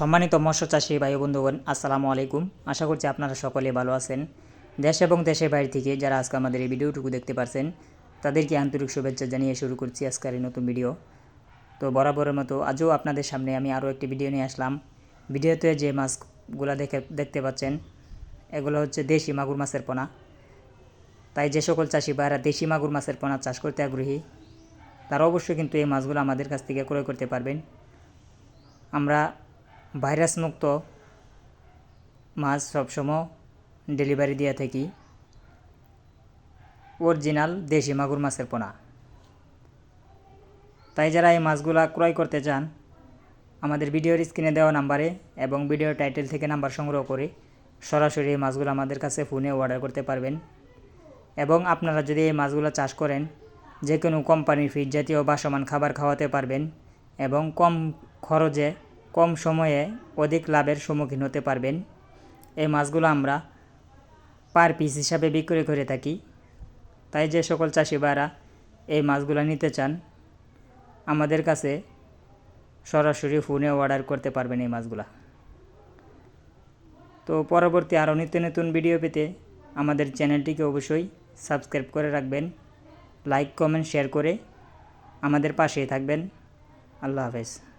সম্মানিত মৎস্য চাষী ভাই বন্ধুগণ, আসসালামু আলাইকুম। আশা করছি আপনারা সকলে ভালো আছেন। দেশ এবং দেশের বাইরে থেকে যারা আজকে আমাদের এই ভিডিওটুকু দেখতে পারছেন, তাদেরকে আন্তরিক শুভেচ্ছা জানিয়ে শুরু করছি আজকের এই নতুন ভিডিও। তো বরাবরের মতো আজও আপনাদের সামনে আমি আরও একটি ভিডিও নিয়ে আসলাম। ভিডিওতে যে মাছগুলো দেখে, দেখতে পাচ্ছেন, এগুলো হচ্ছে দেশি মাগুর মাছের পোনা। তাই যে সকল চাষি ভাইরা দেশি মাগুর মাছের পোনা চাষ করতে আগ্রহী, তারা অবশ্যই কিন্তু এই মাছগুলো আমাদের কাছ থেকে ক্রয় করতে পারবেন। আমরা ভাইরাস মুক্ত মাছ সবসময় ডেলিভারি দিয়ে থাকি। অরিজিনাল দেশি মাগুর মাছের পোনা। তাই যারা এই মাছগুলা ক্রয় করতে চান, আমাদের ভিডিওর স্ক্রিনে দেওয়া নাম্বারে এবং ভিডিওর টাইটেল থেকে নাম্বার সংগ্রহ করে সরাসরি এই মাছগুলো আমাদের কাছে ফোনে অর্ডার করতে পারবেন। এবং আপনারা যদি এই মাছগুলো চাষ করেন যে কোনো কোম্পানির ফিড জাতীয় বাসমান খাবার খাওয়াতে পারবেন এবং কম খরচে কম সময়ে অধিক লাভের সম্মুখীন হতে পারবেন। এই মাছগুলো আমরা পার পিস হিসাবে বিক্রি করে থাকি। তাই যে সকল চাষি এই মাছগুলো নিতে চান, আমাদের কাছে সরাসরি ফোনে অর্ডার করতে পারবেন এই মাছগুলা। তো পরবর্তী আরও নিত্য নতুন ভিডিও পেতে আমাদের চ্যানেলটিকে অবশ্যই সাবস্ক্রাইব করে রাখবেন। লাইক, কমেন্ট, শেয়ার করে আমাদের পাশেই থাকবেন। আল্লাহ হাফেজ।